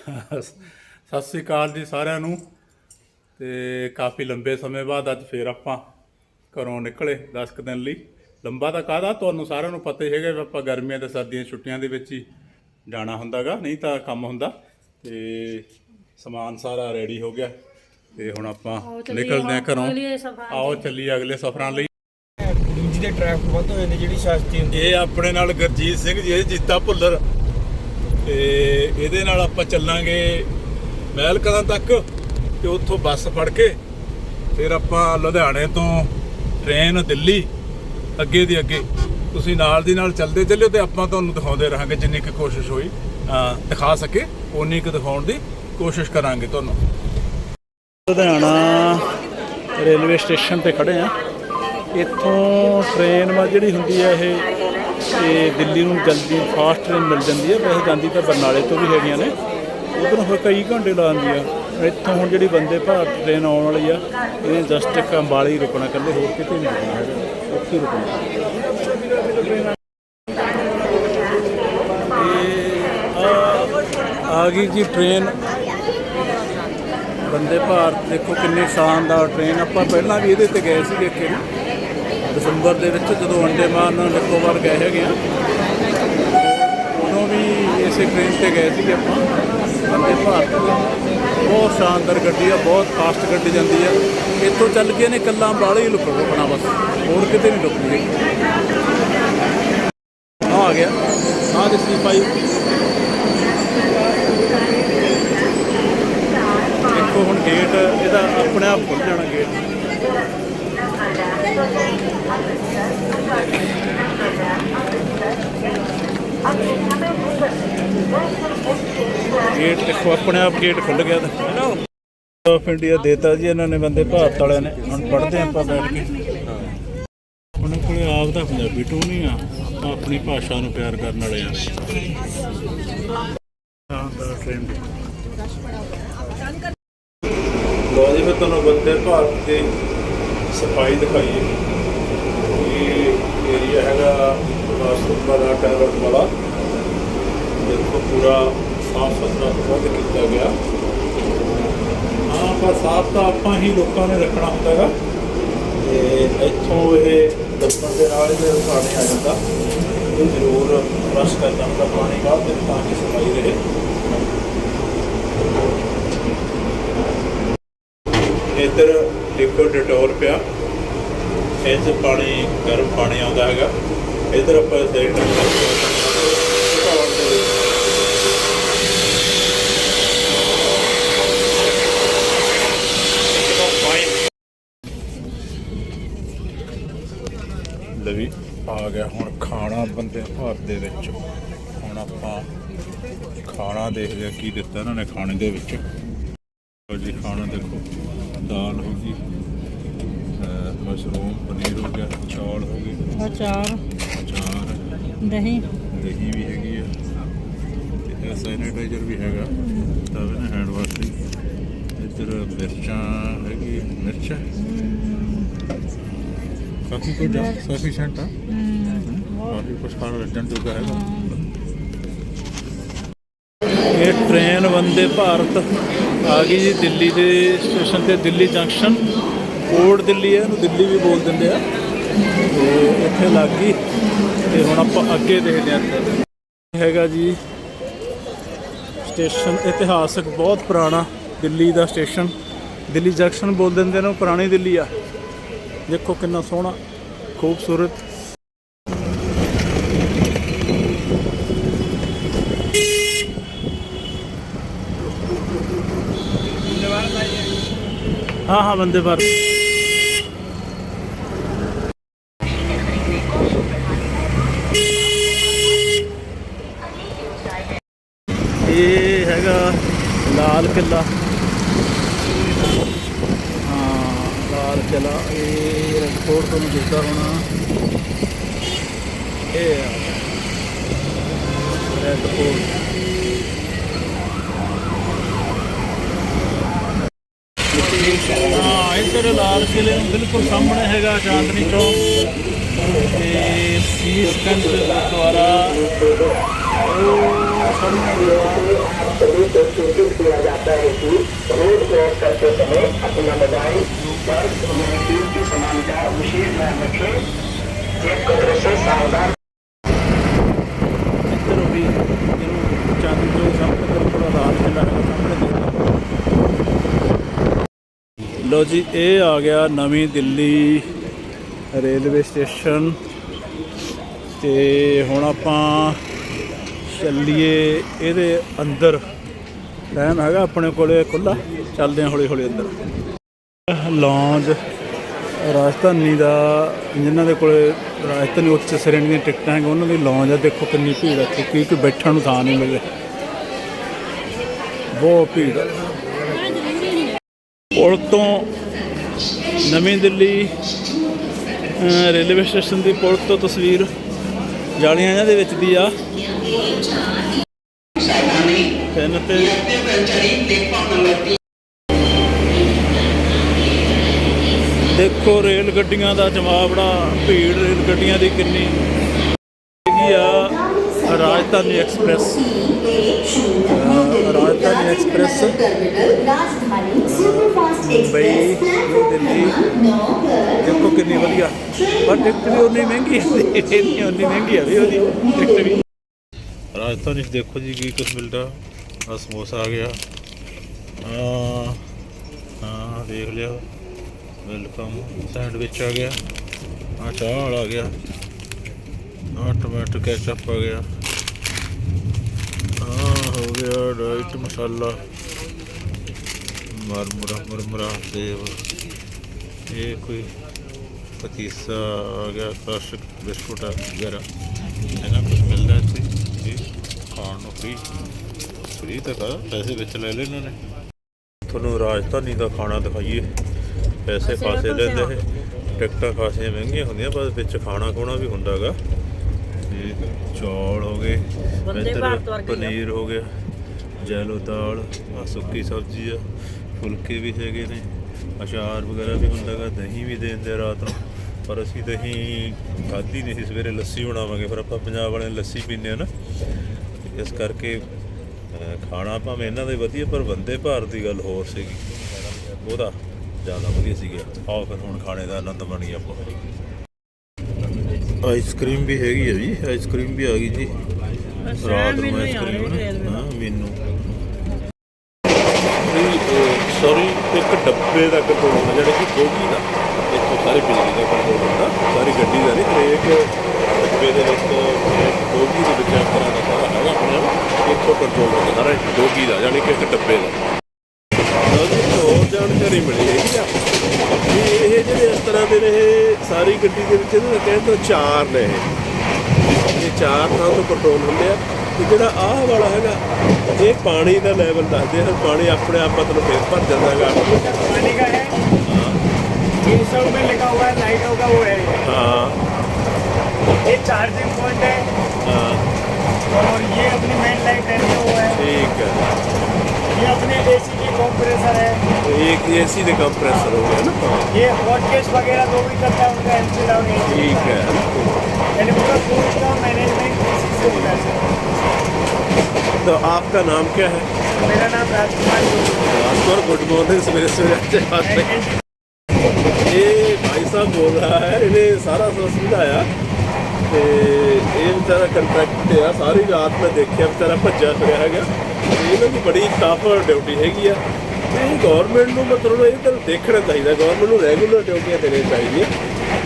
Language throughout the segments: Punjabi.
ਸਤਿ ਸ੍ਰੀ ਅਕਾਲ ਜੀ ਸਾਰਿਆਂ ਨੂੰ। ਤੇ ਕਾਫੀ ਲੰਬੇ ਸਮੇਂ ਬਾਅਦ ਅੱਜ ਫੇਰ ਆਪਾਂ ਘਰੋਂ ਨਿਕਲੇ 10 ਕੁ ਦਿਨ ਲਈ। ਲੰਬਾ ਤਾਂ ਕਾਹਦਾ? ਤੁਹਾਨੂੰ ਸਾਰਿਆਂ ਨੂੰ ਪਤਾ ਹੀ ਹੈਗਾ ਵੀ ਆਪਾਂ ਗਰਮੀਆਂ ਤੇ ਸਰਦੀਆਂ ਦੀਆਂ ਛੁੱਟੀਆਂ ਦੇ ਵਿੱਚ ਹੀ ਜਾਣਾ ਹੁੰਦਾਗਾ ਨਹੀਂ ਤਾਂ ਕੰਮ ਹੁੰਦਾ। ਤੇ ਸਮਾਨ ਸਾਰਾ ਰੈਡੀ ਹੋ ਗਿਆ। ਤੇ ਹੁਣ ਆਪਾਂ ਨਿਕਲਦੇ ਹਾਂ ਘਰੋਂ। ਆਓ ਚੱਲੀਏ ਅਗਲੇ ਸਫ਼ਰਾਂ ਲਈ। ਜਿਹਦੇ ਟ੍ਰੈਫਿਕ ਵੱਧ ਹੋ ਜਾਂਦੀ ਜਿਹੜੀ ਸ਼ਾਸਤੀ ਹੁੰਦੀ ਇਹ ਆਪਣੇ ਨਾਲ ਗੁਰਜੀਤ ਸਿੰਘ ਜੀ ਇਹ ਜੀਤਾ ਭੁੱਲਰ। ਤੇ ਇਹਦੇ ਨਾਲ ਆਪਾਂ ਚੱਲਾਂਗੇ ਮਹਿਲ ਕਲਾਂ ਤੱਕ ਤੇ ਉੱਥੋਂ ਬੱਸ ਫੜ ਕੇ ਫਿਰ ਆਪਾਂ ਲੁਧਿਆਣੇ ਤੋਂ ਟ੍ਰੇਨ ਦਿੱਲੀ ਅੱਗੇ ਦੀ ਅੱਗੇ। ਤੁਸੀਂ ਨਾਲ ਦੀ ਨਾਲ ਚੱਲਦੇ ਚੱਲਿਓ ਤੇ ਆਪਾਂ ਤੁਹਾਨੂੰ ਦਿਖਾਉਂਦੇ ਰਹਾਂਗੇ ਜਿੰਨੀ ਕੁ ਕੋਸ਼ਿਸ਼ ਹੋਈ। ਦਿਖਾ ਸਕੇ ਉਨੀ ਕੁ ਦਿਖਾਉਣ ਦੀ ਕੋਸ਼ਿਸ਼ ਕਰਾਂਗੇ ਤੁਹਾਨੂੰ। ਲੁਧਿਆਣਾ ਰੇਲਵੇ ਸਟੇਸ਼ਨ ਤੇ ਖੜੇ ਆ। ਇੱਥੋਂ ਟ੍ਰੇਨ ਵਾ ਜਿਹੜੀ ਹੁੰਦੀ ਹੈ ਇਹ ਤੇ ਦਿੱਲੀ ਨੂੰ ਜਲਦੀ ਫਾਸਟ ਟ੍ਰੇਨ ਮਿਲ ਜਾਂਦੀ ਹੈ, ਵੈਸੇ ਜਾਂਦੀ ਤਾਂ ਬਰਨਾਲੇ ਤੋਂ ਵੀ ਹੈਗੀਆਂ ਨੇ। ਉਧਰੋਂ ਫਿਰ ਕਈ ਘੰਟੇ ਲਾ ਲਾਉਂਦੀ ਆ। ਇੱਥੋਂ ਹੁਣ ਜਿਹੜੀ ਬੰਦੇ ਭਾਰਤ ਟ੍ਰੇਨ ਆਉਣ ਵਾਲੀ ਆ ਇਹਨੇ ਜਸਟ ਇੱਕ ਅੰਬਾਲੇ ਹੀ ਰੁਕਣਾ ਕੱਲੇ ਹੋਰ ਕਿਤੇ ਨਹੀਂ ਰੁਕਣਾ ਹੈਗਾ। ਉੱਥੇ ਰੁਕਣਾ। ਇਹ ਆ- ਗਈ ਜੀ ਟ੍ਰੇਨ ਬੰਦੇ ਭਾਰਤ ਦੇਖੋ ਕਿੰਨੀ ਸ਼ਾਨਦਾਰ ਟ੍ਰੇਨ ਆਪਾਂ ਪਹਿਲਾਂ ਵੀ ਇਹਦੇ ਤੇ ਗਏ ਸੀ ਦੇਖੇ ਦਸੰਬਰ ਦੇ ਵਿੱਚ ਜਦੋਂ ਅੰਡੇਮਾਨ ਨਿਕੋਬਾਰ ਗਏ ਹੈਗੇ ਆ, ਉਦੋਂ ਵੀ ਇਸੇ ਟ੍ਰੇਨ ਤੇ ਗਏ ਸੀ ਆਪਾਂ। ਬੰਦੇ ਭਾਰਤ ਬਹੁਤ ਸ਼ਾਨਦਾਰ ਗੱਡੀ ਆ, ਬਹੁਤ ਫਾਸਟ ਗੱਡੀ ਜਾਂਦੀ ਆ। ਇੱਥੋਂ ਚੱਲ ਕੇ ਨੇ ਕੱਲਾ ਬਾਲੇ ਹੀ ਲੁਕ ਰੁਕਣਾ ਬਸ, ਹੋਰ ਕਿਤੇ ਨਹੀਂ ਰੁਕਣੀ ਆ ਆ ਗਿਆ ਆ ਦੇ ਸੀ ਭਾਈ ਦੇਖੋ ਹੁਣ ਗੇਟ ਇਹਦਾ ਆਪਣੇ ਆਪ ਖੁੱਲ ਜਾਣਾ ਗੇਟ ਗੇਟ ਦੇਖੋ, ਆਪਣੇ ਆਪ ਗੇਟ ਖੁੱਲ ਗਿਆ ਤਾਂ। ਆਫ ਇੰਡੀਆ ਦੇਤਾ ਜੀ, ਇਹਨਾਂ ਨੇ ਬੰਦੇ ਭਾਰਤ ਵਾਲਿਆਂ ਨੇ। ਹੁਣ ਪੜ੍ਹਦੇ ਆਪਾਂ ਬੈਠ ਕੇ। ਉਹਨਾਂ ਕੋਲੇ ਆਪ ਦਾ ਪੰਜਾਬੀ ਟੂ ਨਹੀਂ ਆ। ਆਪਾਂ ਆਪਣੀ ਭਾਸ਼ਾ ਨੂੰ ਪਿਆਰ ਕਰਨ ਵਾਲੇ ਆ। ਹਾਂ, ਤਾਂ ਟ੍ਰੇਨ ਲੋ ਜੀ, ਮੈਂ ਤੁਹਾਨੂੰ ਬੰਦੇ ਭਾਰਤ ਦੇ ਸਫ਼ਾਈ ਦਿਖਾਈਏ ਇਹ ਏਰੀਆ ਹੈਗਾ ਸੁਪਰ ਦਾ ਟੈਰਟ ਵਾਲਾ। ਦੇਖੋ ਪੂਰਾ ਸਾਫ਼ ਸੁਥਰਾ ਬਹੁਤ ਕੀਤਾ ਗਿਆ। ਹਾਂ ਪਰ ਸਾਫ਼ ਤਾਂ ਆਪਾਂ ਹੀ ਲੋਕਾਂ ਨੇ ਰੱਖਣਾ ਹੁੰਦਾ ਹੈਗਾ। ਤੇ ਇੱਥੋਂ ਇਹ ਦੱਸਣ ਦੇ ਨਾਲ ਜੇ ਪਾਣੀ ਆ ਜਾਂਦਾ। ਇਹ ਜ਼ਰੂਰ ਬਰਸ਼ ਕਰਨਾ ਹੁੰਦਾ ਪਾਣੀ ਬਾਅਦ ਵਿੱਚ ਤਾਂ ਕਿ ਸਫ਼ਾਈ ਰਹੇ। ਇੱਧਰ ਲਿਕਵਿਡ ਡਟੋਲ ਪਿਆ। ਇਹ ਪਾਣੀ, ਗਰਮ ਪਾਣੀ ਆਉਂਦਾ ਹੈਗਾ। ਇੱਧਰ ਆਪਾਂ ਦੇਖ। ਲਵੀ ਆ ਗਿਆ ਹੁਣ ਖਾਣਾ ਬੰਦੇ ਭਾਰਤ ਦੇ ਵਿੱਚ। ਹੁਣ ਆਪਾਂ ਖਾਣਾ ਦੇਖਦੇ ਆ ਕੀ ਦਿੱਤਾ ਇਹਨਾਂ ਨੇ ਖਾਣੇ ਦੇ ਵਿੱਚ। ਜੀ ਖਾਣਾ ਦੇਖੋ। ਦਾਲ ਹੋ ਗਈ ਮਸ਼ਰੂਮ ਪਨੀਰ ਹੋ ਗਿਆ ਚੌਲ ਹੋ ਗਏ। ਅਚਾਰ ਅਚਾਰ ਦਹੀਂ। ਦਹੀਂ ਵੀ ਹੈਗੀ ਆ। ਤੇ ਸੈਨੀਟਾਈਜ਼ਰ ਵੀ ਹੈਗਾ। ਤਾਂ ਵੀ ਨਾ ਹੈਂਡ ਵਾਸ਼ ਲਈ। ਇੱਧਰ ਮਿਰਚਾਂ ਹੈਗੀ ਮਿਰਚ। ਕਾਫੀ ਕੁਝ ਸਫੀਸ਼ੀਐਂਟ ਆ। ਕਾਫੀ ਕੁਝ ਖਾਣ ਰੱਜਣ ਜੋਗਾ ਹੈਗਾ। ਇਹ ਟ੍ਰੇਨ ਵੰਦੇ ਭਾਰਤ ਆ ਗਈ ਜੀ ਦਿੱਲੀ ਦੇ ਸਟੇਸ਼ਨ ਤੇ, ਦਿੱਲੀ ਜੰਕਸ਼ਨ। ਕੋਡ ਦਿੱਲੀ ਹੈ, ਇਹਨੂੰ ਦਿੱਲੀ ਵੀ ਬੋਲ ਦਿੰਦੇ ਆ। ਤੇ ਇੱਥੇ ਲੱਗ ਗਈ। ਤੇ ਹੁਣ ਆਪਾਂ ਅੱਗੇ ਦੇਖਦੇ ਹਾਂ ਹੈਗਾ ਜੀ ਸਟੇਸ਼ਨ, ਇਤਿਹਾਸਕ ਬਹੁਤ ਪੁਰਾਣਾ ਦਿੱਲੀ ਦਾ ਸਟੇਸ਼ਨ। ਦਿੱਲੀ ਜੰਕਸ਼ਨ ਬੋਲ ਦਿੰਦੇ ਨੇ ਪੁਰਾਣੀ ਦਿੱਲੀ ਆ। ਦੇਖੋ ਕਿੰਨਾ ਸੋਹਣਾ, ਖੂਬਸੂਰਤ। ਹਾਂ ਹਾਂ ਬੰਦੇ ਪਰ ਇਹ ਹੈਗਾ ਲਾਲ ਕਿਲਾ ਹਾਂ, ਲਾਲ ਕਿਲਾ ਇਹ ਰਣਕੋਟ ਤੋਂ ਦਿੱਤਾ ਹੋਣਾ। ਇਹ ਰਣਕੋਟ ਸਾਹਮਣੇ ਹੈਗਾ ਚਾਂਦਨੀ ਚੌਕ ਤੇ ਸੀਸ ਕੰਜ ਗੁਰਦੁਆਰਾ ਉਹ सभी को सूचित किया जाता है कि रोड क्रॉस करते समय अपना मोबाइल पर्स और टीम की समानता विशेष ध्यान रखें चेक कदर से सावधान ਲੋ ਜੀ, ਇਹ ਆ ਗਿਆ ਨਵੀਂ ਦਿੱਲੀ ਰੇਲਵੇ ਸਟੇਸ਼ਨ। ਤੇ ਹੁਣ ਆਪਾਂ ਚੱਲੀਏ ਇਹਦੇ ਅੰਦਰ। ਟਾਈਮ ਹੈਗਾ ਆਪਣੇ ਕੋਲੇ ਖੁੱਲਾ ਚੱਲਦੇ ਹਾਂ ਹੌਲੀ ਹੌਲੀ ਅੰਦਰ। ਲੌਂਜ, ਰਾਜਧਾਨੀ ਦਾ, ਜਿਨ੍ਹਾਂ ਦੇ ਕੋਲੇ ਰਾਜਧਾਨੀ ਉੱਚ ਸ਼੍ਰੇਣੀ ਦੀਆਂ ਟਿਕਟਾਂ ਹੈਗੀਆਂ, ਉਹਨਾਂ ਦੀ ਲੌਂਜ ਆ। ਦੇਖੋ ਕਿੰਨੀ ਭੀੜ ਹੈ ਕਿਉਂਕਿ ਬੈਠਣ ਨੂੰ ਥਾਂ ਨਹੀਂ ਮਿਲੇ। ਬਹੁਤ ਭੀੜ ਹੈ ਪੁਲ ਤੋਂ ਨਵੀਂ ਦਿੱਲੀ ਰੇਲਵੇ ਸਟੇਸ਼ਨ ਦੀ ਪੁਲ ਤੋਂ ਤਸਵੀਰ ਜਾਲੀਆਂ ਇਹਨਾਂ ਦੇ ਵਿੱਚ ਦੀ ਆ। ਤਿੰਨ ਤੇ ਦੇਖੋ ਰੇਲ ਗੱਡੀਆਂ ਦਾ ਜਮਾਵੜਾ, ਭੀੜ ਰੇਲ ਗੱਡੀਆਂ ਦੀ ਕਿੰਨੀ ਹੈਗੀ ਆ, Rajdhani express. Rajdhani superfast Mumbai express new Delhi नौकर ਦੇਖੋ ਕਿੰਨੀ ਵਧੀਆ ਪਰ ਟਿਕਟ ਵੀ ਉਨੀ ਮਹਿੰਗੀ ਹੈ ਇਹ ਨਹੀਂ ਉਨੀ ਮਹਿੰਗੀ ਹੈ ਵੀ ਉਹਦੀ ਟਿਕਟ ਵੀ ਰਾਜਧਾਨੀ 'ਚ ਦੇਖੋ ਜੀ ਕੀ ਕੁਝ ਮਿਲਦਾ ਆ ਸਮੋਸਾ ਆ ਗਿਆ ਆ ਹਾਂ ਦੇਖ ਲਿਆ ਵੈਲਕਮ ਸੈਂਡਵਿਚ ਆ ਗਿਆ ਆ ਚਾਹ ਵਾਲਾ ਆ ਗਿਆ ਆ ਟਮਾਟਰ ਕੈਚਅਪ ਆ ਗਿਆ ਆ ਹੋ ਗਿਆ ਡਾਈਟ ਮਸਾਲਾ। ਮਰਮਰਾ ਮਰਮਰਾ ਸੇਬ। ਇਹ ਕੋਈ ਪਤੀਸਾ ਆ ਗਿਆ ਕਸ਼ ਬਿਸਕੁਟ ਵਗੈਰਾ। ਇਹਨਾਂ ਕੁਝ ਮਿਲਦਾ ਇੱਥੇ? ਜੀ ਖਾਣ ਨੂੰ ਫ੍ਰੀ ਫ੍ਰੀ ਤਾਂ ਕਾ ਪੈਸੇ ਵਿੱਚ ਲੈ ਲਏ ਇਹਨਾਂ ਨੇ। ਤੁਹਾਨੂੰ ਰਾਜਧਾਨੀ ਦਾ ਖਾਣਾ ਦਿਖਾਈਏ। ਪੈਸੇ ਖਾਸੇ ਲੈਂਦੇ ਇਹ ਟਿਕਟਾਂ ਖਾਸੀਆਂ ਮਹਿੰਗੀਆਂ ਹੁੰਦੀਆਂ ਪਰ ਵਿੱਚ ਖਾਣਾ ਖੋਣਾ ਵੀ ਹੁੰਦਾਗਾ। ਤੇ ਚੌਲ ਹੋ ਗਏ ਇੱਧਰ ਪਨੀਰ ਹੋ ਗਿਆ ਜੈਲੋ ਦਾਲ ਆ ਸੁੱਕੀ ਸਬਜ਼ੀ ਆ ਫੁਲਕੇ ਵੀ ਹੈਗੇ ਨੇ ਅਚਾਰ ਵਗੈਰਾ ਵੀ ਹੁੰਦਾਗਾ ਦਹੀਂ ਵੀ ਦੇ ਦਿੰਦੇ ਰਾਤ ਨੂੰ ਪਰ ਅਸੀਂ ਦਹੀਂ ਖਾਧੀ ਨਹੀਂ ਸੀ ਸਵੇਰੇ ਲੱਸੀ ਬਣਾਵਾਂਗੇ ਫਿਰ ਆਪਾਂ ਪੰਜਾਬ ਵਾਲੇ ਲੱਸੀ ਪੀਂਦੇ ਆ ਨਾ ਇਸ ਕਰਕੇ ਖਾਣਾ ਭਾਵੇਂ ਇਹਨਾਂ ਦਾ ਵਧੀਆ ਪਰ ਬੰਦੇ ਭਾਰਤ ਦੀ ਗੱਲ ਹੋਰ ਸੀਗੀ ਉਹਦਾ ਜ਼ਿਆਦਾ ਵਧੀਆ ਸੀਗਾ। ਆਓ ਫਿਰ ਹੁਣ ਖਾਣੇ ਦਾ ਆਨੰਦ ਮਾਣੀਏ ਆਪਾਂ ਆਈਸਕ੍ਰੀਮ ਵੀ ਹੈਗੀ ਹੈ ਜੀ ਆਈਸਕ੍ਰੀਮ ਵੀ ਆ ਗਈ ਜੀ। ਰਾਤ ਨੂੰ ਆਈਸਕ੍ਰੀਮ ਨਾ ਹਾਂ ਮੈਨੂੰ। ਸੌਰੀ ਇੱਕ ਡੱਬੇ ਦਾ ਕੰਟਰੋਲ ਜਿਹੜਾ ਕਿ ਗੋਗੀ ਦਾ ਇੱਥੋਂ ਸਾਰੀ ਬਿਜਲੀ ਦਾ ਕੰਟਰੋਲ ਹੁੰਦਾ ਸਾਰੀ ਗੱਡੀ ਦਾ ਨਹੀਂ ਹਰੇਕ ਡੱਬੇ ਦੇ ਵਿੱਚ ਗੋਗੀ ਦੇ ਵਿੱਚ ਇਸ ਤਰ੍ਹਾਂ ਦਾ ਸਾਰਾ ਹੈਗਾ ਆਪਣੇ ਆਪ ਇੱਥੋਂ ਕੰਟਰੋਲ ਹੁੰਦਾ ਸਾਰਾ ਗੋਗੀ ਦਾ ਯਾਨੀ ਕਿ ਇੱਕ ਡੱਬੇ ਦਾ ਲਓ ਜੀ ਇੱਕ ਹੋਰ ਜਾਣਕਾਰੀ ਮਿਲੀ ਹੈਗੀ ਆ ਵੀ ਇਹ ਜਿਹੜੇ ਇਸ ਤਰ੍ਹਾਂ ਦੇ ਨੇ ਇਹ ਸਾਰੀ ਜਿਹਨੂੰ ਕਹਿੰਦੇ ਤੋਂ ਚਾਰ ਨੇ ਇਹ। ਇਹ ਚਾਰ ਥਾਂ ਤੋਂ ਕੰਟਰੋਲ ਹੁੰਦੇ ਆ। ਤੇ ਜਿਹੜਾ ਆਹ ਵਾਲਾ ਹੈਗਾ ਇਹ ਪਾਣੀ ਦਾ ਲੈਵਲ ਦੱਸਦੇ ਹਨ ਪਾਣੀ ਆਪਣੇ ਆਪ ਮਤਲਬ ਫੇਰ ਭਰ ਜਾਂਦਾ ਗਾ ਪਾਣੀ ਦਾ ਹੈ। 300 ਰੁਪਏ ਲਿਖਾ ਹੋਇਆ ਹੈ ਲਾਈਟੋਂ ਦਾ ਉਹ ਹੈ। ਹਾਂ। ਇਹ ਚਾਰਜਿੰਗ ਪੁਆਇੰਟ ਹੈ। ਹਾਂ। और ये अपनी मेन लाइट है वो है। ठीक है। ये अपने एसी की कंप्रेसर है। तो एक एसी का कंप्रेसर हो गया ना तो। ये पॉडकास्ट वगैरह जो भी करता है उनका एंट्री सी है ठीक है। यानी पूरा कोर्स का मैनेजमेंट इसी से होता है। तो आपका नाम क्या है? मेरा नाम राजकुमार राजकुमार गुड मॉर्निंग सवेरे सवेरे अच्छे बात ये भाई साहब बोल रहा है इन्हें सारा समझ आया। ਤੇ ਇਹ ਵਿਚਾਰਾ ਕੰਟਰੈਕਟ ਤੇ ਆ, ਸਾਰੀ ਰਾਤ ਮੈਂ ਦੇਖਿਆ ਵਿਚਾਰਾ ਭੱਜਿਆ ਫਿਰਿਆ ਹੈਗਾ। ਇਹਨਾਂ ਦੀ ਬੜੀ ਟਫ ਡਿਊਟੀ ਹੈਗੀ ਆ। ਤੇ ਗਵਰਨਮੈਂਟ ਨੂੰ ਮਤਲਬ ਇਹ ਤਾਂ ਦੇਖਣਾ ਚਾਹੀਦਾ ਗਵਰਨਮੈਂਟ ਨੂੰ ਰੈਗੂਲਰ ਡਿਊਟੀਆਂ ਦੇਣੀਆਂ ਚਾਹੀਦੀਆਂ।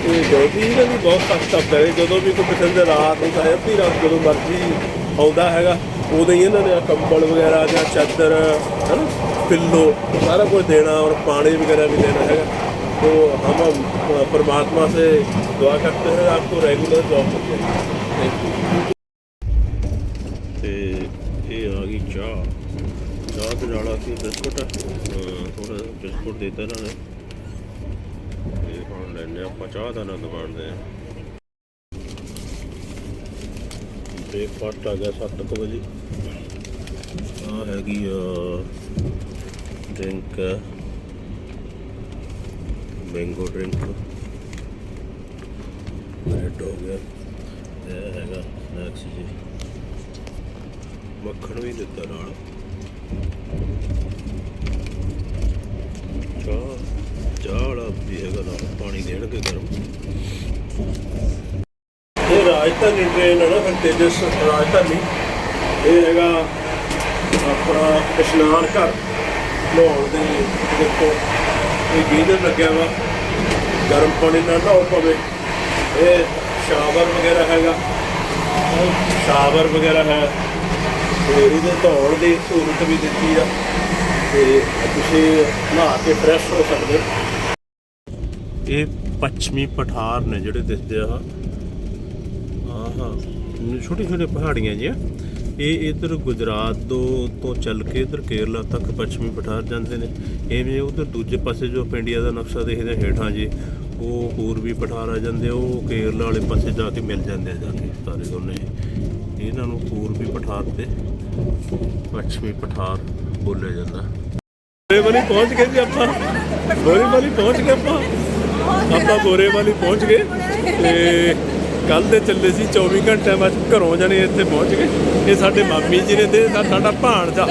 ਤੇ ਡਿਊਟੀ ਇਹਨਾਂ ਦੀ ਬਹੁਤ ਸਖਤ ਹੈ ਜਦੋਂ ਵੀ ਕੋਈ ਪਸੰਦ ਰਾਤ ਨੂੰ ਤਾਂ ਅੱਧੀ ਰਾਤ ਜਦੋਂ ਮਰਜ਼ੀ ਆਉਂਦਾ ਹੈਗਾ, ਉਦੋਂ ਹੀ ਇਹਨਾਂ ਨੇ ਕੰਬਲ ਵਗੈਰਾ ਜਾਂ ਚਾਦਰ, ਹਨਾ ਫਿੱਲੋ ਸਾਰਾ ਕੁਝ ਦੇਣਾ ਔਰ ਪਾਣੀ ਵਗੈਰਾ ਵੀ ਦੇਣਾ ਹੈਗਾ। तो हम अ, परमात्मा से दुआ करते हैं आपको रेगुलर जॉब मिल जाए थैंक यू ਤੇ ਇਹ ਆ ਗਈ ਚਾਹ ਚਾਹ ਤੇ ਨਾਲ ਆ ਕੇ ਬਿਸਕੁਟ ਥੋੜਾ ਬਿਸਕੁਟ ਦੇ ਦਿੱਤਾ ਇਹਨਾਂ ਨੇ ਤੇ ਹੁਣ ਲੈਣੇ ਆਪਾਂ ਚਾਹ ਦਾ ਆਨੰਦ ਮਾਣਦੇ ਆ ਬ੍ਰੇਕਫਾਸਟ ਆ ਗਿਆ 7:00 ਵਜੇ ਆ ਹੈਗੀ ਆ ਡਰਿੰਕ ਮੈਂਗੋ ਡਰਿੰਕ ਬ੍ਰੈਡ ਹੋ ਗਿਆ। ਇਹ ਹੈਗਾ ਸਨੈਕਸ ਜੀ। ਮੱਖਣ ਵੀ ਦਿੱਤਾ ਨਾਲ। ਚਾਹ ਚਾਹ ਵਾਲਾ ਵੀ ਹੈਗਾ ਨਾਲ। ਪਾਣੀ ਦੇਣਗੇ ਗਰਮ। ਇਹ ਰਾਜਧਾਨੀ ਟ੍ਰੇਨ ਹੈ ਨਾ ਫਿਰ ਤੇਜਸ ਰਾਜਧਾਨੀ। ਇਹ ਹੈਗਾ ਆਪਣਾ ਇਸ਼ਨਾਨ ਘਰ। ਨਹਾਉਣ ਦੇ ਦੇਖੋ। ਇਹ ਗੀਜ਼ਰ ਲੱਗਿਆ ਵਾ। ਗਰਮ ਪਾਣੀ ਨਾਲ ਨਹਾਓ ਪਵੇ ਇਹ ਸ਼ਾਵਰ ਵਗੈਰਾ ਹੈਗਾ। ਸ਼ਾਵਰ ਵਗੈਰਾ ਹੈ। ਤੇ ਇਹਦੇ ਧੋਣ ਦੀ ਸਹੂਲਤ ਵੀ ਦਿੱਤੀ ਆ। ਤੇ ਤੁਸੀਂ ਨਹਾ ਕੇ ਫਰੈਸ਼ ਹੋ ਸਕਦੇ। ਇਹ ਪੱਛਮੀ ਪਠਾਰ ਨੇ ਜਿਹੜੇ ਦਿਸਦੇ ਆ। ਆਹਾ ਛੋਟੀ ਛੋਟੀ ਪਹਾੜੀਆਂ ਜੀਆਂ ਇਹ ਇਧਰ ਗੁਜਰਾਤ ਤੋਂ ਤੋਂ ਚੱਲ ਕੇ ਇਧਰ ਕੇਰਲਾ ਤੱਕ ਪੱਛਮੀ ਪਠਾਰ ਜਾਂਦੇ ਨੇ। ਇਵੇਂ ਉਧਰ ਦੂਜੇ ਪਾਸੇ ਜੋ ਆਪਾਂ ਇੰਡੀਆ ਦਾ ਨਕਸ਼ਾ ਦੇਖਦੇ ਹੇਠਾਂ ਜੀ ਉਹ ਪੂਰਬੀ ਪਠਾਰ ਆ ਜਾਂਦੇ ਆ, ਉਹ ਕੇਰਲਾ ਵਾਲੇ ਪਾਸੇ ਜਾ ਕੇ ਮਿਲ ਜਾਂਦੇ ਆ ਜਾ ਕੇ ਸਾਰੇ ਦੋਨੇ। ਇਹਨਾਂ ਨੂੰ ਪੂਰਬੀ ਪਠਾਰ ਤੇ ਪੱਛਮੀ ਪਠਾਰ ਬੋਲਿਆ ਜਾਂਦਾ। ਗੋਰੇਵਾਲੀ ਪਹੁੰਚ ਗਏ ਜੀ ਆਪਾਂ। ਗੋਰੇਵਾਲੀ ਪਹੁੰਚ ਗਏ ਆਪਾਂ। ਆਪਾਂ ਗੋਰੇਵਾਲੀ ਪਹੁੰਚ ਗਏ ਤੇ ਕੱਲ ਦੇ ਚੱਲੇ ਸੀ 24 ਘੰਟਿਆਂ ਬਾਅਦ ਘਰੋਂ ਜਾਣੇ ਇੱਥੇ ਪਹੁੰਚ ਗਏ। ਇਹ ਸਾਡੇ ਮਾਮੀ ਜੀ ਨੇ ਤੇ ਸਾ- ਸਾਡਾ ਭਾਣਜਾ।